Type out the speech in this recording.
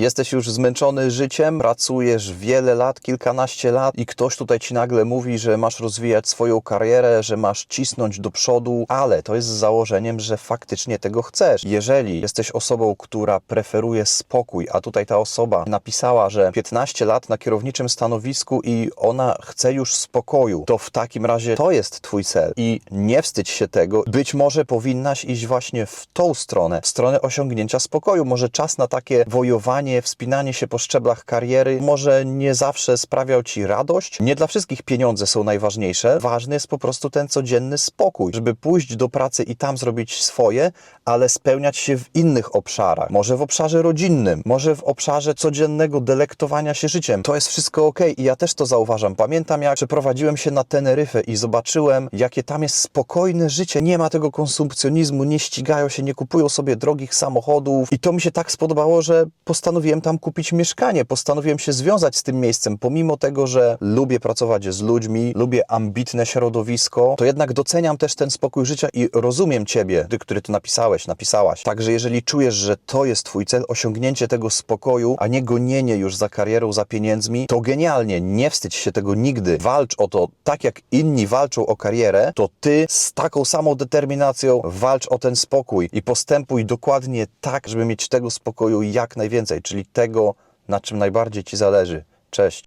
Jesteś już zmęczony życiem, pracujesz wiele lat, kilkanaście lat i ktoś tutaj ci nagle mówi, że masz rozwijać swoją karierę, że masz cisnąć do przodu, ale to jest z założeniem, że faktycznie tego chcesz. Jeżeli jesteś osobą, która preferuje spokój, a tutaj ta osoba napisała, że 15 lat na kierowniczym stanowisku i ona chce już spokoju, to w takim razie to jest twój cel i nie wstydź się tego. Być może powinnaś iść właśnie w tą stronę, w stronę osiągnięcia spokoju. Może czas na takie wojowanie, wspinanie się po szczeblach kariery może nie zawsze sprawiał ci radość. Nie dla wszystkich pieniądze są najważniejsze. Ważny jest po prostu ten codzienny spokój, żeby pójść do pracy i tam zrobić swoje, ale spełniać się w innych obszarach. Może w obszarze rodzinnym, może w obszarze codziennego delektowania się życiem. To jest wszystko ok i ja też to zauważam. Pamiętam, jak przeprowadziłem się na Teneryfę i zobaczyłem, jakie tam jest spokojne życie. Nie ma tego konsumpcjonizmu, nie ścigają się, nie kupują sobie drogich samochodów. I to mi się tak spodobało, że postanowiłem tam kupić mieszkanie. Postanowiłem się związać z tym miejscem, pomimo tego, że lubię pracować z ludźmi, lubię ambitne środowisko, to jednak doceniam też ten spokój życia i rozumiem Ciebie, Ty, który to napisałeś, napisałaś. Także jeżeli czujesz, że to jest Twój cel, osiągnięcie tego spokoju, a nie gonienie już za karierą, za pieniędzmi, to genialnie, nie wstydź się tego nigdy. Walcz o to, tak jak inni walczą o karierę, to Ty z taką samą determinacją walcz o ten spokój i postępuj dokładnie tak, żeby mieć tego spokoju jak najwięcej, czyli tego, na czym najbardziej Ci zależy. Cześć.